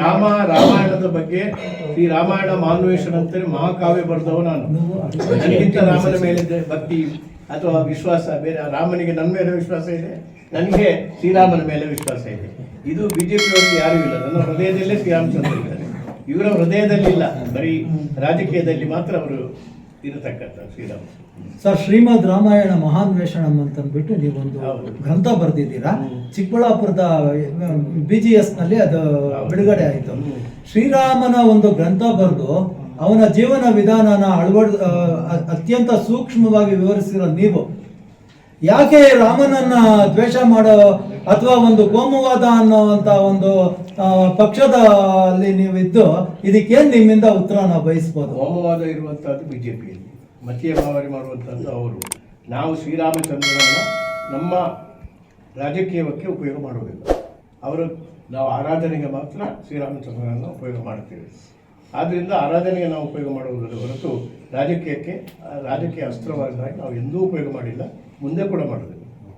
ರಾಮ, ರಾಮಾಯಣದ ಬಗ್ಗೆ ಶ್ರೀ ರಾಮಾಯಣ ಮಾನ್ವೇಶ್ವರ ಅಂತೇಳಿ ಮಹಾಕಾವ್ಯ ಬರೆದವ ನಾನು. ನನಗಿಂತ ರಾಮನ ಮೇಲೆ ಭಕ್ತಿ ಅಥವಾ ವಿಶ್ವಾಸ, ಬೇರೆ ರಾಮನಿಗೆ ನನ್ನ ಮೇಲೆ ವಿಶ್ವಾಸ ಇದೆ, ನನಗೆ ಶ್ರೀರಾಮನ ಮೇಲೆ ವಿಶ್ವಾಸ ಇದೆ. ಇದು ಬಿಜೆಪಿಯವರಿಗೆ ಯಾರೂ ಇಲ್ಲ, ನನ್ನ ಹೃದಯದಲ್ಲೇ ಶ್ರೀರಾಮಚಂದ್ರ ಇದ್ದಾರೆ. ಇವರ ಹೃದಯದಲ್ಲಿ ಇಲ್ಲ, ಬರೀ ರಾಜಕೀಯದಲ್ಲಿ ಮಾತ್ರ ಅವರು ಇರತಕ್ಕಂಥ ಶ್ರೀರಾಮ. ಸರ್ ಶ್ರೀಮದ್ ರಾಮಾಯಣ ಮಹಾನ್ವೇಷಣಂ ಅಂತಂದ್ಬಿಟ್ಟು ನೀವೊಂದು. ಗ್ರಂಥ ಬರೆದಿದ್ದೀರಾ. ಚಿಕ್ಕಬಳ್ಳಾಪುರದ ಬಿ ಜಿ ಎಸ್ನಲ್ಲಿ ಅದು ಬಿಡುಗಡೆ ಆಯಿತು. ಶ್ರೀರಾಮನ ಒಂದು ಗ್ರಂಥ ಬರೆದು ಅವನ ಜೀವನ ವಿಧಾನನ ಅಳವಡ್ ಅತ್ಯಂತ ಸೂಕ್ಷ್ಮವಾಗಿ ವಿವರಿಸಿರೋ ನೀವು ಯಾಕೆ ರಾಮನನ್ನ ದ್ವೇಷ ಮಾಡೋ ಅಥವಾ ಒಂದು ಕೋಮುವಾದ ಅನ್ನೋವಂಥ ಒಂದು ಪಕ್ಷದ ಪಕ್ಷದಲ್ಲಿ ನೀವಿದ್ದು, ಇದಕ್ಕೇನು ನಿಮ್ಮಿಂದ ಉತ್ತರ ನಾವು ಬಯಸ್ಬೋದು? ಬಿ ಜೆ ಪಿಯಲ್ಲಿ ಮತೀಯ ಭಾವನೆ ಮಾಡುವಂಥದ್ದು ಅವರು. ನಾವು ಶ್ರೀರಾಮಚಂದ್ರನನ್ನು ನಮ್ಮ ರಾಜಕೀಯಕ್ಕೆ ಉಪಯೋಗ ಮಾಡಬೇಕು ಅವರು, ನಾವು ಆರಾಧನೆಗೆ ಮಾತ್ರ ಶ್ರೀರಾಮಚಂದ್ರನನ್ನು ಉಪಯೋಗ ಮಾಡುತ್ತೇವೆ. ಆದ್ದರಿಂದ ಆರಾಧನೆಗೆ ನಾವು ಉಪಯೋಗ ಮಾಡುವುದರ ಹೊರತು ರಾಜಕೀಯಕ್ಕೆ, ರಾಜಕೀಯ ಅಸ್ತ್ರವಾಗಿ ನಾವು ಎಂದೂ ಉಪಯೋಗ ಮಾಡಿಲ್ಲ, ಮುಂದೆ ಕೂಡ ಮಾಡೋದು